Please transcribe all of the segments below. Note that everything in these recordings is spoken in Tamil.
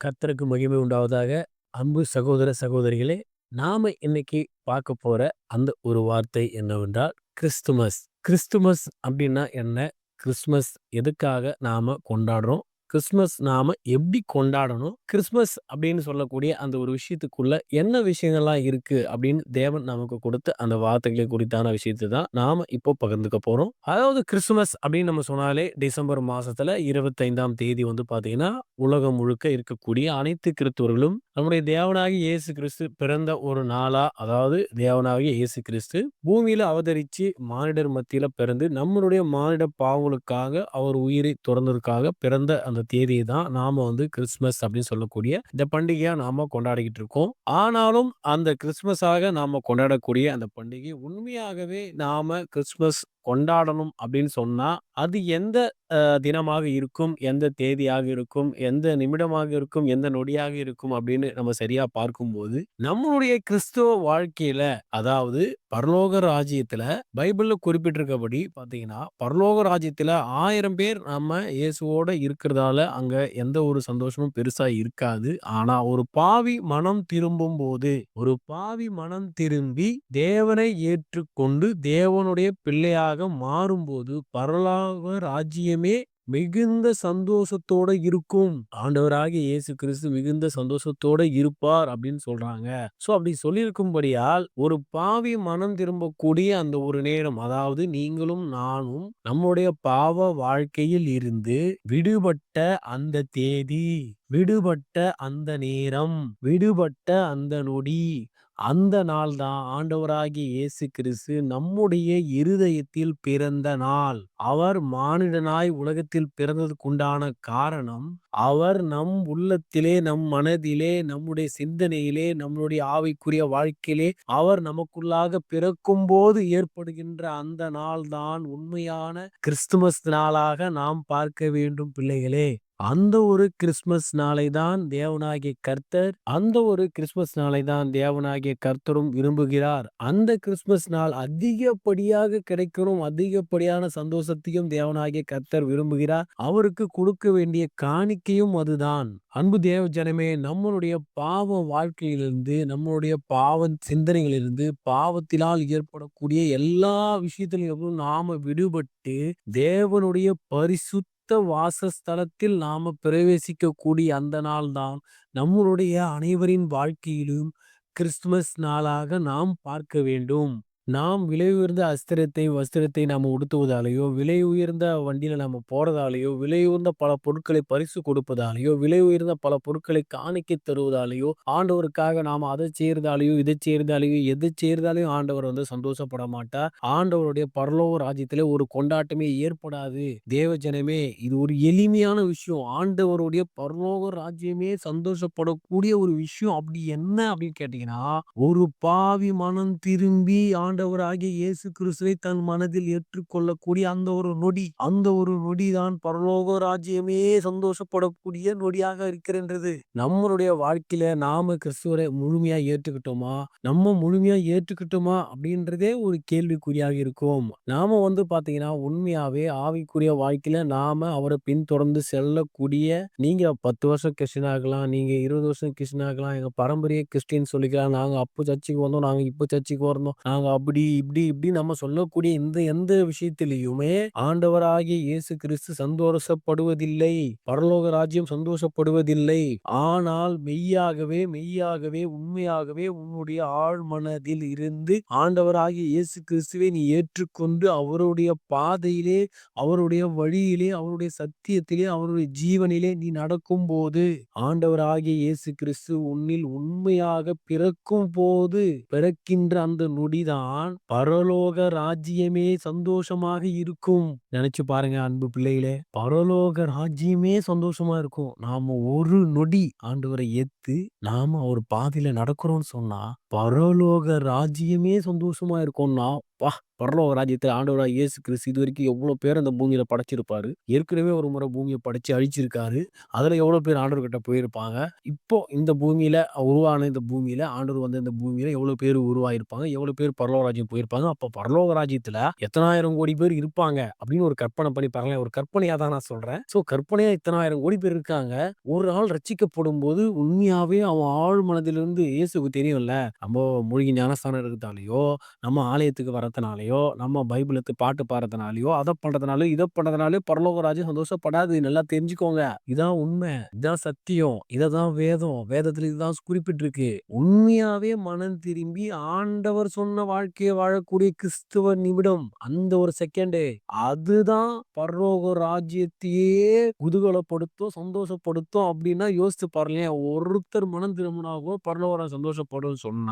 கர்த்தருக்கு மகிமை உண்டாவதாக. அன்பு சகோதர, சகோதரிகளே! நாம இன்னைக்கு பார்க்க போற அந்த ஒரு வார்த்தை என்னவென்றால், கிறிஸ்துமஸ். கிறிஸ்துமஸ் அப்படின்னா என்ன? கிறிஸ்மஸ் எதுக்காக நாம கொண்டாடுறோம்? கிறிஸ்மஸ் நாம எப்படி கொண்டாடணும்? கிறிஸ்மஸ் அப்படின்னு சொல்லக்கூடிய அந்த ஒரு விஷயத்துக்குள்ள என்ன விஷயங்கள்லாம் இருக்கு? அப்படின்னு தேவன் நமக்கு கொடுத்த அந்த வார்த்தைகளை குறித்தான விஷயத்தை தான் நாம இப்போ பகிர்ந்துக்க போறோம். அதாவது கிறிஸ்துமஸ் அப்படின்னு நம்ம சொன்னாலே டிசம்பர் மாசத்துல 25ஆம் தேதி வந்து பார்த்தீங்கன்னா, உலகம் முழுக்க இருக்கக்கூடிய அனைத்து கிறிஸ்துவர்களும் நம்முடைய தேவனாகி இயேசு கிறிஸ்து பிறந்த ஒரு நாளா, அதாவது தேவனாகி இயேசு கிறிஸ்து பூமியில அவதரிச்சு மானிடர் மத்தியில பிறந்து நம்மளுடைய மானிட பாவங்களுக்காக அவர் உயிரை துறந்ததுக்காக பிறந்த அந்த தேதியை தான் நாம வந்து கிறிஸ்மஸ் அப்படின்னு சொல்லக்கூடிய இந்த பண்டிகையா நாம கொண்டாடிக்கிட்டு இருக்கோம். ஆனாலும் அந்த கிறிஸ்மஸாக நாம கொண்டாடக்கூடிய அந்த பண்டிகை உண்மையாகவே நாம கிறிஸ்மஸ் கொண்டாடணும் அப்படின்னு சொன்னா, அது எந்த அ தினமாக இருக்கும்? எந்த தேதியாக இருக்கும்? எந்த நிமிடமாக இருக்கும்? எந்த நொடியாக இருக்கும்? அப்படின்னு நம்ம சரியா பார்க்கும்போது, நம்மளுடைய கிறிஸ்துவ வாழ்க்கையில அதாவது பரலோக ராஜ்யத்துல பைபிள்ல குறிப்பிட்டிருக்கபடி பார்த்தீங்கன்னா, பரலோக ராஜ்யத்துல 1000 பேர் நம்ம இயேசுவோட இருக்கிறதால அங்க எந்த ஒரு சந்தோஷமும் பெருசா இருக்காது. ஆனா ஒரு பாவி மனம் திரும்பும்போது, ஒரு பாவி மனம் திரும்பி தேவனை ஏற்றுக்கொண்டு தேவனுடைய பிள்ளையாக மாறும்போது, பரலாக ராஜ்யமே மிகுந்த சந்தோஷத்தோட இருக்கும். ஆண்டவராகிய இயேசு கிறிஸ்து மிகுந்த சந்தோஷத்தோட இருப்பார் அப்படின்னு சொல்றாங்க. சோ அப்படி சொல்லியிருக்கும்படியால், ஒரு பாவி மனம் திரும்பக்கூடிய அந்த ஒரு நேரம், அதாவது நீங்களும் நானும் நம்முடைய பாவ வாழ்க்கையில் இருந்து விடுபட்ட அந்த தேதி, விடுபட்ட அந்த நேரம், விடுபட்ட அந்த நொடி, அந்த நாள் தான் ஆண்டவராகிய இயேசு கிறிஸ்து நம்முடைய இருதயத்தில் பிறந்த நாள். அவர் மானிடனாய் உலகத்தில் பிறந்ததுக்குண்டான காரணம், அவர் நம் உள்ளத்திலே, நம் மனதிலே, நம்முடைய சிந்தனையிலே, நம்மளுடைய ஆவிக்குரிய வாழ்க்கையிலே அவர் நமக்குள்ளாக பிறக்கும்போது ஏற்படுகின்ற அந்த நாள் தான் உண்மையான கிறிஸ்துமஸ் நாளாக நாம் பார்க்க வேண்டும் பிள்ளைகளே. அந்த ஒரு கிறிஸ்மஸ் நாளை தான் தேவனாகிய கர்த்தர் அந்த ஒரு கிறிஸ்மஸ் நாளை தான் தேவனாகிய கர்த்தரும் விரும்புகிறார். அந்த கிறிஸ்மஸ் நாள் அதிகப்படியாக கிடைக்கணும். அதிகப்படியான சந்தோஷம் சத்தியம் தேவனாகிய கர்த்தர் விரும்புகிறார். அவருக்கு கொடுக்க வேண்டிய காணிக்கையும் அதுதான். அன்பு தேவ ஜனமே! நம்மளுடைய பாவ வாழ்க்கையிலிருந்து, நம்மளுடைய பாவ சிந்தனைகளிலிருந்து, பாவத்தினால் ஏற்படக்கூடிய எல்லா விஷயத்திலும் நாம விடுபட்டு, தேவனுடைய பரிசுத்த வாசஸ்தலத்தில் நாம பிரவேசிக்கக்கூடிய அந்த நாள் தான், நம்மளுடைய அனைவரின் வாழ்க்கையிலும் கிறிஸ்துமஸ் நாளாக நாம் பார்க்க வேண்டும். நாம் விலை உயர்ந்த அஸ்திரத்தை, வஸ்திரத்தை நாம உடுத்துவதாலேயோ, விலை உயர்ந்த வண்டியில நாம போறதாலேயோ, விலை உயர்ந்த பல பொருட்களை பரிசு கொடுப்பதாலேயோ, விலை உயர்ந்த பல பொருட்களை காணிக்கை தருவதாலேயோ, ஆண்டவருக்காக நாம அதை செய்றதாலேயோ, இதை செய்றதாலேயோ, எது செய்றதாலேயும் ஆண்டவர் வந்து சந்தோஷப்பட மாட்டார். ஆண்டவருடைய பரலோக ராஜ்யத்திலே ஒரு கொண்டாட்டமே ஏற்படாது. தேவ ஜனமே! இது ஒரு எளிமையான விஷயம். ஆண்டவருடைய பரலோக ராஜ்யமே சந்தோஷப்படக்கூடிய ஒரு விஷயம் அப்படி என்ன அப்படின்னு கேட்டீங்கன்னா, ஒரு பாவி மனம் திரும்பி ஆண்டவராகிய இயேசு கிறிஸ்துவை தன் மனதில் ஏற்றுக்கொள்ளக்கூடிய அந்த ஒரு நொடி. அந்த ஒரு நொடி தான் பரலோக ராஜ்யமே சந்தோஷப்படக்கூடிய நொடியாக இருக்கின்றது. நம்மளுடைய வாழ்க்கையில நாம கிறிஸ்துவரை முழுமையா ஏற்றுக்கிட்டோமா? நம்ம முழுமையா ஏற்றுக்கிட்டோமா? அப்படின்றதே ஒரு கேள்விக்குறியாக இருக்கும். நாம வந்து பார்த்தீங்கன்னா, உண்மையாவே ஆவிக்குரிய வாழ்க்கையில நாம அவரை பின்தொடர்ந்து செல்லக்கூடிய நீங்க 10 வருஷம் கிறிஸ்டின் ஆகலாம் நீங்க 20 வருஷம் கிறிஸ்டின் ஆகலாம் எங்க பாரம்பரிய கிறிஸ்டின் சொல்லிக்கலாம். நாங்க அப்போ சர்ச்சுக்கு வந்தோம். நாங்க இப்போ சர்ச்சுக்கு வந்தோம். நாங்க அப்படி, இப்படி, இப்படி நம்ம சொல்லக்கூடிய இந்த எந்த விஷயத்திலையுமே ஆண்டவராகிய இயேசு கிறிஸ்து சந்தோஷப்படுவதில்லை. பரலோக ராஜ்யம் சந்தோஷப்படுவதில்லை. ஆனால் மெய்யாகவே, மெய்யாகவே, உண்மையாகவே உன்னுடைய ஆழ் மனதில் இருந்து ஆண்டவராகிய இயேசு கிறிஸ்துவை நீ ஏற்றுக்கொண்டு அவருடைய பாதையிலே, அவருடைய வழியிலே, அவருடைய சத்தியத்திலே, அவருடைய ஜீவனிலே நீ நடக்கும் போது ஆண்டவராகிய இயேசு கிறிஸ்து உன்னில் உண்மையாக பிறக்கும் போது பிறக்கின்ற அந்த நொடிதான் பரலோக ராஜ்யமே சந்தோஷமாக இருக்கும். நினைச்சு பாருங்க அன்பு பிள்ளைகளே! பரலோக ராஜ்யமே சந்தோஷமா இருக்கும். நாம ஒரு நொடி ஆண்டவரை ஏத்து, நாம அவர் பாதையில நடக்கிறோம்னு சொன்னா, பரலோக ராஜ்யமே சந்தோஷமா இருக்கும்னா, அப்பா! பரலோக ராஜ்யத்துல ஆண்டவராகிய இயேசு கிறிஸ்து இதுவரைக்கும் எவ்வளோ பேர் அந்த பூமியில படைச்சிருப்பாரு. ஏற்கனவே ஒரு முறை பூமிய படைச்சு அழிச்சிருக்காரு. அதுல எவ்வளோ பேர் ஆண்டவர்கிட்ட போயிருப்பாங்க. இப்போ இந்த பூமியில உருவான இந்த பூமியில ஆண்டவர் வந்த இந்த பூமியில எவ்வளோ பேர் உருவாகியிருப்பாங்க. எவ்வளோ பேர் பரலோக ராஜ்யம் போயிருப்பாங்க. அப்ப பரலோக ராஜ்யத்துல எத்தனாயிரம் கோடி பேர் இருப்பாங்க அப்படின்னு ஒரு கற்பனை பண்ணி பாருங்களேன். ஒரு கற்பனையா தான் நான் சொல்றேன். ஸோ கற்பனையா இத்தனாயிரம் கோடி பேர் இருக்காங்க. ஒரு ஆள் ரட்சிக்கப்படும்போது உண்மையாவே அவன் ஆழ் மனதிலிருந்து இயேசுவுக்கு தெரியும்ல. நம்ம மூழ்கி ஞானஸ்தானம் எடுக்கிறதாலயோ, நம்ம ஆலயத்துக்கு வரதுனாலயோ, நம்ம பைபிள் எடுத்து பாட்டு பாடுறதுனாலயோ, அத பண்றதுனாலயோ, இத பண்றதுனாலயோ பரலோக ராஜ்யம் சந்தோஷப்படாது. நல்லா தெரிஞ்சுக்கோங்க. இதான் உண்மை. இதான் சத்தியம். இததான் வேதம். வேதத்துல இதுதான் குறிப்பிட்டிருக்கு. உண்மையாவே மனம் திரும்பி ஆண்டவர் சொன்ன வாழ்க்கைய வாழக்கூடிய கிறிஸ்துவ நிமிடம். அந்த ஒரு செகண்டு. அதுதான் பரலோக ராஜ்யத்தையே குதூகலப்படுத்தும், சந்தோஷப்படுத்தும் அப்படின்னா யோசிச்சு பாருங்களேன். ஒருத்தர் மனம் திரும்பினா கூட பரலோக ராஜ்யம் சந்தோஷப்படும்னு சொன்னா,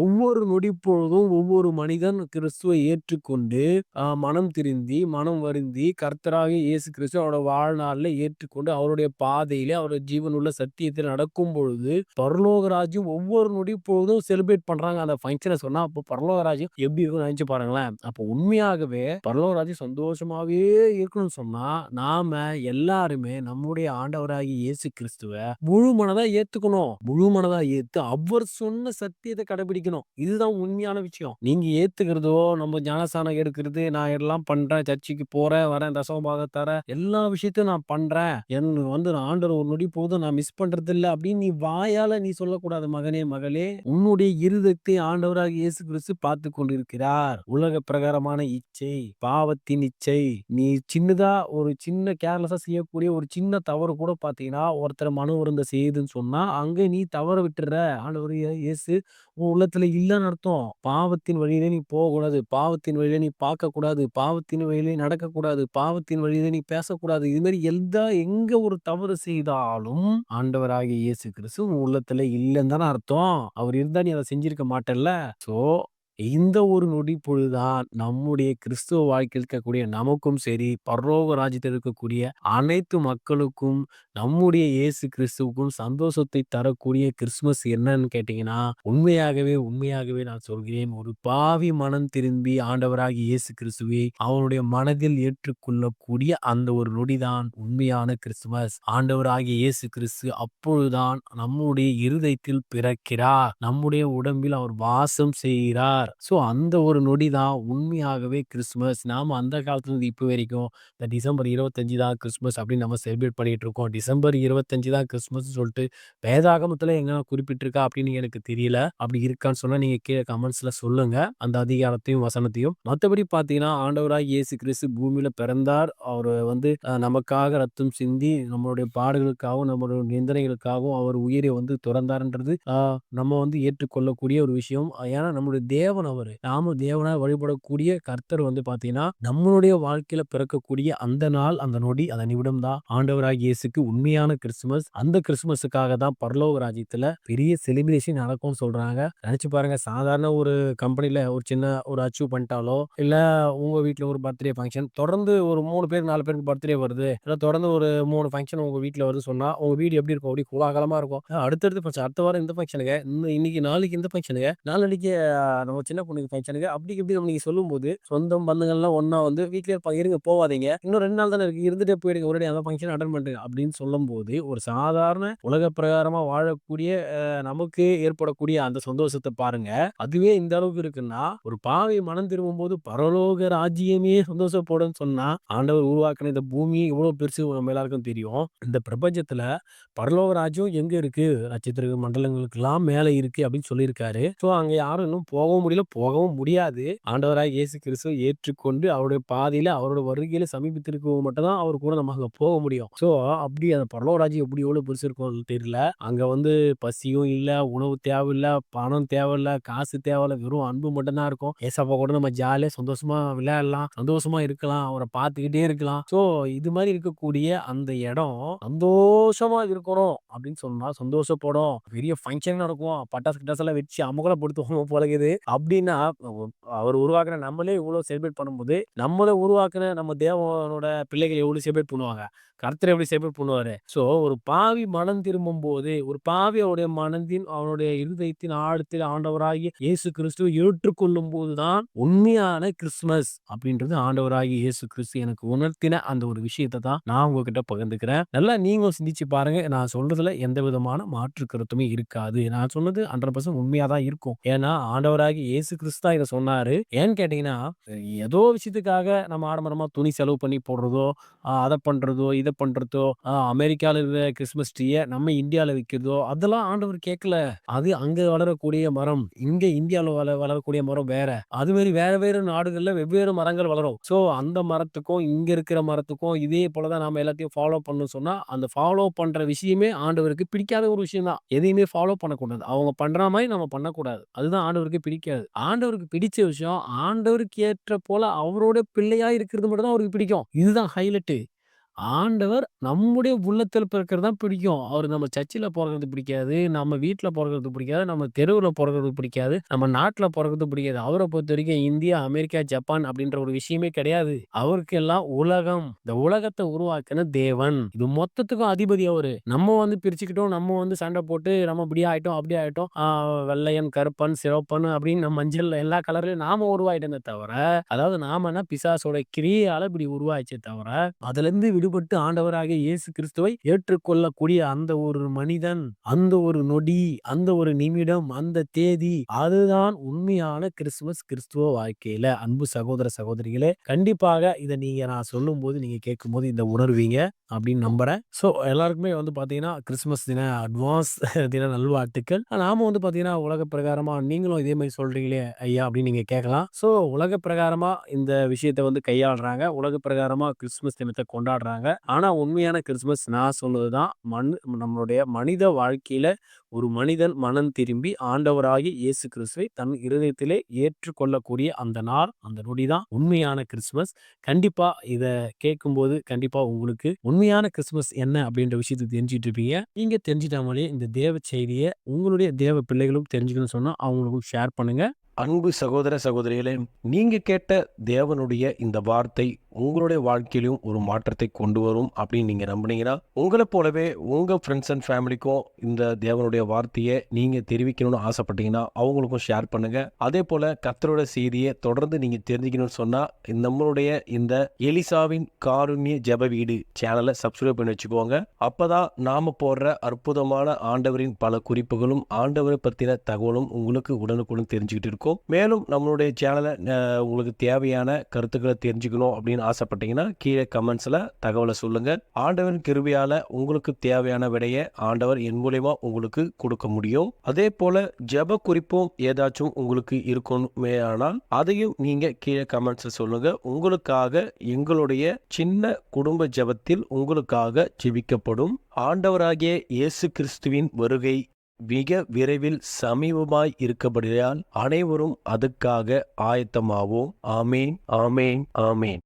ஒவ்வொரு நொடி பொழுதும் ஒவ்வொரு மனிதன் கிறிஸ்துவை ஏற்றுக்கொண்டு, மனம் திருந்தி, மனம் வருந்தி, கர்த்தராக இயேசு கிறிஸ்துவ அவரோட வாழ்நாளில் ஏற்றுக்கொண்டு, அவருடைய பாதையிலே, அவருடைய ஜீவனுள்ள சத்தியத்தில் நடக்கும் பொழுது, பரலோகராஜ்யம் ஒவ்வொரு நொடி பொழுதும் செலிப்ரேட் பண்றாங்க. அந்த ஃபங்க்ஷனை சொன்னா, அப்போ பரலோகராஜ்யம் எப்படி இருக்கும் நினைச்சு பாருங்களேன். அப்போ உண்மையாகவே பரலோகராஜ்யம் சந்தோஷமாகவே சந்தோஷமாவே இருக்கணும்னு சொன்னா, நாம எல்லாருமே நம்முடைய ஆண்டவராகி இயேசு கிறிஸ்துவ முழு மனதா ஏத்துக்கணும். முழு மனதா ஏத்து, அவர் சொன்ன சத்தியத்த கடைபிடிக்கணும். இதுதான் உண்மையான விஷயம். நீங்க ஏத்துக்கிறதோ, நம்ம ஞானசானம் எடுக்கிறது, நான் எல்லாம் பண்றேன், சர்ச்சுக்கு போறேன், வரேன், தசமபாகம் தரேன், எல்லா விஷயத்தையும் நான் பண்றேன். என் வந்து நான் ஆண்டவர் ஒரு நொடி போதும் நான் மிஸ் பண்றதில்ல அப்படின்னு நீ வாயால நீ சொல்லக்கூடாது மகனே, மகளே. உன்னுடைய இருதத்தை ஆண்டவராக இயேசு கிறிஸ்து பார்த்து கொண்டிருக்கிறார். உலக பிரகாரமான இச்சை, பாவத்தின் இச்சை, நீ சின்னதா ஒரு சின்ன கேர்லெஸ்ஸா செய்யக்கூடிய ஒரு சின்ன தவறு கூட பார்த்தீங்கன்னா, ஒருத்தர் மன உருந்த செய்யுதுன்னு சொன்னா, அங்க நீ தவற விட்டுற ஆண்டவர் இயேசு உன் உள்ளத்துல இல்லைன்னு அர்த்தம். பாவத்தின் வழியிலே நீ போகக்கூடாது. பாவத்தின் வழியில நீ பார்க்கக்கூடாது. பாவத்தின் வழியிலே நடக்கக்கூடாது. பாவத்தின் வழியிலே நீ பேசக்கூடாது. இது மாதிரி எல்லா எங்க ஒரு தவறு செய்தாலும், ஆண்டவராகிய இயேசு கிறிஸ்து உன் உள்ளத்துல இல்லைன்னு தானே அர்த்தம். அவர் இருந்தா நீ அதை செஞ்சிருக்க மாட்டல்ல. ஸோ, இந்த ஒரு நொடி பொழுதுதான் நம்முடைய கிறிஸ்துவ வாழ்க்கையில் இருக்கக்கூடிய நமக்கும் சரி, பரலோக ராஜ்யத்தில் இருக்கக்கூடிய அனைத்து மக்களுக்கும், நம்முடைய இயேசு கிறிஸ்துவுக்கும் சந்தோஷத்தை தரக்கூடிய கிறிஸ்துமஸ் என்னன்னு கேட்டீங்கன்னா, உண்மையாகவே, உண்மையாகவே நான் சொல்கிறேன். ஒரு பாவி மனம் திரும்பி ஆண்டவராகி இயேசு கிறிஸ்துவை அவனுடைய மனதில் ஏற்றுக்கொள்ளக்கூடிய அந்த ஒரு நொடிதான் உண்மையான கிறிஸ்துமஸ். ஆண்டவராகிய இயேசு கிறிஸ்து அப்பொழுதுதான் நம்முடைய இருதயத்தில் பிறக்கிறார். நம்முடைய உடம்பில் அவர் வாசம் செய்கிறார். ஸோ, அந்த ஒரு நொடி தான் உண்மையாகவே கிறிஸ்மஸ் நாம் அந்த காலத்துலேருந்து இப்போ வரைக்கும், இந்த டிசம்பர் 25 தான் கிறிஸ்மஸ் அப்படின்னு நம்ம செலிப்ரேட் பண்ணிகிட்டு இருக்கோம். டிசம்பர் 25 தான் கிறிஸ்மஸ்னு சொல்லிட்டு வேதாகமத்தில் எங்கே குறிப்பிட்டிருக்கா அப்படின்னு எனக்கு தெரியல. அப்படி இருக்கான்னு சொன்னால் நீங்கள் கீழே கமெண்ட்ஸில் சொல்லுங்கள் அந்த அதிகாரத்தையும், வசனத்தையும். மற்றபடி பார்த்தீங்கன்னா, ஆண்டவராக இயேசு கிறிஸ்து பூமியில் பிறந்தார். அவர் வந்து நமக்காக ரத்தம் சிந்தி, நம்மளுடைய பாடுகளுக்காகவும், நம்மளுடைய நிந்தனைகளுக்காகவும் அவர் உயிரை வந்து துறந்தார்ன்றது, நம்ம வந்து ஏற்றுக்கொள்ளக்கூடிய ஒரு விஷயம். ஏன்னா நம்முடைய தேவன் அவரு. நாம தேவனா வழிபடக்கூடிய கர்த்தர் வந்து பாத்தீங்கன்னா நம்மளுடைய வாழ்க்கையில பிறக்கக்கூடிய அந்த நாள், அந்த நொடி, அந்த நிமிடம் தான் ஆண்டவராக இயேசுக்கு உண்மையான கிறிஸ்துமஸ். அந்த கிறிஸ்துமஸுக்காக தான் பரலோக ராஜ்யத்துல பெரிய செலிப்ரேஷன் நடக்கும்னு சொல்றாங்க. நினைச்சு பாருங்க, சாதாரண ஒரு கம்பெனில ஒரு சின்ன ஒரு அச்சீவ் பண்ணிட்டாலோ, இல்ல உங்க வீட்டுல ஒரு பர்த்டே ஃபங்க்ஷன் தொடர்ந்து ஒரு மூணு பேர், நாலு பேருக்கு பர்த்டே வருது. இல்ல தொடர்ந்து ஒரு மூணு ஃபங்க்ஷன் உங்க வீட்டுல வருது சொன்னா, உங்க வீடு எப்படி இருக்கும்? அப்படியே கோலாகலமா இருக்கும். அடுத்தடுத்து அடுத்த வாரம் இந்த ஃபங்க்ஷனுங்க இன்னைக்கு நாளைக்கு இந்த ஃபங்க்ஷனுங்க நாளைக்கு நம்ம சின்ன பொண்ணுக்கு ஃபங்க்ஷனுக்கு அப்படி இப்படி நீங்க சொல்லும்போது, சொந்தம் பந்தங்கள்லாம் ஒன்றா வந்து வீட்லயே இருப்பாங்க. இருங்க போவாதீங்க. இன்னும் ரெண்டு நாள் தானே இருக்கு. இருந்துட்டு போயிடுங்க. ஒரே அந்த ஃபங்க்ஷன் அட்டன் பண்ணிட்டு அப்படின்னு சொல்லும்போது, ஒரு சாதாரண உலக பிரகாரமா வாழக்கூடிய நமக்கு ஏற்படக்கூடிய அந்த சந்தோஷத்தை பாருங்க. அதுவே இந்த அளவுக்கு இருக்குன்னா, ஒரு பாவை மனம் திரும்பும்போது பரலோக ராஜ்யமே சந்தோஷப்படும் சொன்னா, ஆண்டவர் உருவாக்குன இந்த பூமி எவ்வளோ பெருசு நம்ம எல்லாருக்கும் தெரியும். இந்த பிரபஞ்சத்துல பரலோக ராஜ்யம் எங்க இருக்கு? நட்சத்திர மண்டலங்களுக்கெல்லாம் மேல இருக்கு அப்படின்னு சொல்லியிருக்காரு. ஸோ, அங்க யாரும் இன்னும் போகவும் முடியல, போகவும் முடியாது. ஆண்டவராக இயேசு கிறிஸ்துவ ஏற்றுக்கொண்டு அவருடைய பாதையில, அவரோட வருகையில சமீபத்திற்கு மட்டும் தான் அவர் கூட நம்ம அங்க போக முடியும். ஸோ, அப்படி அந்த பரலோராஜி எப்படி எவ்வளோ பெருசு இருக்கும்னு தெரியல. அங்க வந்து பசியும் இல்ல, உணவு தேவையில்ல, பணம் தேவையில்ல, காசு தேவையில்ல, வெறும் அன்பு மட்டும் தான் இருக்கும். ஏசப்பா கூட நம்ம ஜாலியா சந்தோஷமா விளையாடலாம், சந்தோஷமா இருக்கலாம், அவரை பார்த்துக்கிட்டே இருக்கலாம். ஸோ, இது மாதிரி இருக்கக்கூடிய அந்த இடம் சந்தோஷமா இருக்கணும் அப்படின்னு சொன்னா, சந்தோஷப்படும். பெரிய ஃபங்க்ஷன் நடக்கும். பட்டாசு கிட்டாசெல்லாம் வச்சு அமர்க்களப்படுத்துவாங்க போல இருக்குது. அப்படின்னா அவர் உருவாக்குன நம்மளே இவ்வளோ செலிப்ரேட் பண்ணும்போது நம்மளை உருவாக்குன நம்ம தேவனோட பிள்ளைகள் எவ்வளோ செலிப்ரேட் பண்ணுவாங்க? கர்த்தர் எப்படி செலிப்ரேட் பண்ணுவாரு? ஸோ ஒரு பாவி மனம் திரும்பும் போது ஒரு பாவி அவருடைய மனதின் அவனுடைய இருதயத்தின் ஆழத்தில் ஆண்டவராகிய இயேசு கிறிஸ்துவை ஏற்றுக்கொள்ளும் போதுதான் உண்மையான கிறிஸ்துமஸ் அப்படின்றது ஆண்டவராகிய இயேசு கிறிஸ்து எனக்கு உணர்த்தின அந்த ஒரு விஷயத்தை தான் நான் உங்ககிட்ட பகிர்ந்துக்கிறேன். நல்லா நீங்களும் சிந்திச்சு பாருங்க. நான் சொல்றதுல எந்த விதமான மாற்று கருத்துமே இருக்காது. நான் சொன்னது ஹண்ட்ரட் பர்சன்ட் உண்மையா தான் இருக்கும். ஏன்னா ஆண்டவராகி இயேசு கிறிஸ்து தான் இதை சொன்னாரு. ஏன்னு கேட்டீங்கன்னா ஏதோ விஷயத்துக்காக நம்ம ஆடம்பரமா துணி செலவு பண்ணி போடுறதோ அதை பண்றதோ இதை பண்றதோ அமெரிக்காவில் அமெரிக்கால இருக்கிற கிறிஸ்துமஸ் ட்ரீயை நம்ம இந்தியால விற்கிறதோ அதெல்லாம் ஆண்டவர் கேட்கல. அது அங்க வளரக்கூடிய மரம் இங்க இந்தியாவில் வள வளரக்கூடிய மரம் வேற. அது மாதிரி வேற வேறு நாடுகள்ல வெவ்வேறு மரங்கள் வளரும். ஸோ அந்த மரத்துக்கும் இங்க இருக்கிற மரத்துக்கும் இதே போலதான் நாம எல்லாத்தையும் ஃபாலோ பண்ணணும் சொன்னா அந்த ஃபாலோ பண்ற விஷயமே ஆண்டவருக்கு பிடிக்காத ஒரு விஷயம் தான் எதையுமே ஃபாலோ பண்ணக்கூடாது. அவங்க பண்ற மாதிரி நம்ம பண்ணக்கூடாது. அதுதான் ஆண்டவருக்கு பிடிக்காது. ஆண்டவருக்கு பிடிச்ச விஷயம் ஆண்டவருக்கு ஏற்ற போல அவரோட பிள்ளையா இருக்கிறது மட்டும் தான் அவருக்கு பிடிக்கும். இதுதான் ஹைலைட்டு ஆண்டவர் நம்முடைய உள்ளத்தில் பிறக்கிறது தான் பிடிக்கும். அவர் நம்ம சர்ச்சில் பிறக்கிறது பிடிக்காது நம்ம வீட்டில் பிறக்கிறது பிடிக்காது நம்ம தெருவில் பிறக்கிறது பிடிக்காது நம்ம நாட்டில் பிறக்கிறது பிடிக்காது. அவரை பொறுத்த வரைக்கும் இந்தியா அமெரிக்கா ஜப்பான் அப்படின்ற ஒரு விஷயமே கிடையாது. அவருக்கு எல்லாம் உலகம் இந்த உலகத்தை உருவாக்கின தேவன். இது மொத்தத்துக்கும் அதிபதி அவரு. நம்ம வந்து பிரிச்சுக்கிட்டோம் நம்ம வந்து சண்டை போட்டு நம்ம இப்படி ஆயிட்டோம் அப்படி ஆயிட்டோம். வெள்ளையன் கருப்பன் சிவப்பன் அப்படின்னு நம்ம மஞ்சள் எல்லா கலர்லயும் நாம உருவாயிட்டோமே தவிர அதாவது நாமனா பிசாசோட கிரியால இப்படி உருவாயிச்சே தவிர அதுல இருந்து விடுபட்டு ஆண்டவராக இயேசு கிறிஸ்துவை ஏற்றுக்கொள்ளக்கூடிய அந்த ஒரு மனிதன் அந்த ஒரு நொடி அந்த ஒரு நிமிடம் அந்த தேதி அதுதான் உண்மையான கிறிஸ்துமஸ் கிறிஸ்துவ வாழ்க்கையில. அன்பு சகோதர சகோதரிகளே கண்டிப்பாக இதை நீங்க நான் சொல்லும் போது நீங்க கேட்கும் போது இந்த உணர்வீங்க அப்படின்னு நம்புறேன். ஸோ எல்லாருக்குமே வந்து பாத்தீங்கன்னா கிறிஸ்துமஸ் தின அட்வான்ஸ் தின நல்வாழ்த்துக்கள். நாம வந்து பாத்தீங்கன்னா உலக பிரகாரமா நீங்களும் இதே மாதிரி சொல்றீங்களே ஐயா அப்படின்னு நீங்க கேட்கலாம். ஸோ உலக பிரகாரமா இந்த விஷயத்தை வந்து கையாளுறாங்க. உலக பிரகாரமா கிறிஸ்துமஸ் தினத்தை கொண்டாடுறாங்க. ஆனால் உண்மையான கிறிஸ்துமஸ் நான் சொல்வது தான் மண் நம்மளுடைய மனித வாழ்க்கையில் ஒரு மனிதன் மனம் திரும்பி ஆண்டவராகி இயேசு கிறிஸ்துவை தன் இருதயத்திலே ஏற்றுக்கொள்ளக்கூடிய அந்த நாள் அந்த நொடி தான் உண்மையான கிறிஸ்துமஸ். கண்டிப்பாக இதை கேட்கும்போது கண்டிப்பாக உங்களுக்கு உண்மையான கிறிஸ்மஸ் என்ன அப்படின்ற விஷயத்தை தெரிஞ்சுட்டு இருப்பீங்க. நீங்க தெரிஞ்சிட்டாமலே இந்த தேவ செய்தியை உங்களுடைய தேவ பிள்ளைகளும் தெரிஞ்சுக்கணும்னு சொன்னால் அவங்களுக்கும் ஷேர் பண்ணுங்கள் அன்பு சகோதர சகோதரிகளே நீங்கள் கேட்ட தேவனுடைய இந்த வார்த்தை உங்களுடைய வாழ்க்கையிலும் ஒரு மாற்றத்தை கொண்டு வரும் அப்படின்னு நீங்கள் நம்புனீங்கன்னா உங்களை போலவே உங்கள் ஃப்ரெண்ட்ஸ் அண்ட் ஃபேமிலிக்கும் இந்த தேவனுடைய வார்த்தையை நீங்கள் தெரிவிக்கணும்னு ஆசைப்பட்டீங்கன்னா அவங்களுக்கும் ஷேர் பண்ணுங்கள் அதே போல் கத்தரோட செய்தியை தொடர்ந்து நீங்கள் தெரிஞ்சுக்கணும்னு சொன்னால் நம்மளுடைய இந்த எலிசாவின் காருண்ய ஜெப வீடு சேனலை சப்ஸ்கிரைப் பண்ணி வச்சுக்கோங்க. அப்போ தான் நாம் போடுற அற்புதமான ஆண்டவரின் பல குறிப்புகளும் ஆண்டவரை பற்றின தகவலும் உங்களுக்கு உடனுக்குடன் தெரிஞ்சுக்கிட்டு இருக்கும். மேலும் நம்மளுடைய சேனலை உங்களுக்கு தேவையான கருத்துக்களை தெரிஞ்சுக்கணும் அப்படின்னு ஆசைப்பட்டீங்கன்னா கீழே கமெண்ட்ஸில் தகவலை சொல்லுங்கள் ஆண்டவரின் கிருபியால் உங்களுக்கு தேவையான விடையை ஆண்டவர் என் மூலயமா உங்களுக்கு கொடுக்க முடியும். அதே போல ஜெப குறிப்பும் ஏதாச்சும் உங்களுக்கு இருக்குமே ஆனால் அதையும் நீங்கள் கீழே கமெண்ட்ஸில் சொல்லுங்கள் உங்களுக்காக எங்களுடைய சின்ன குடும்ப ஜெபத்தில் உங்களுக்காக ஜெபிக்கப்படும் ஆண்டவராகிய இயேசு கிறிஸ்துவின் வருகை மிக விரைவில் சமீபமாய் இருக்கப்படுகிறால் அனைவரும் அதுக்காக ஆயத்தமாவோம். ஆமேன் ஆமேன் ஆமேன்.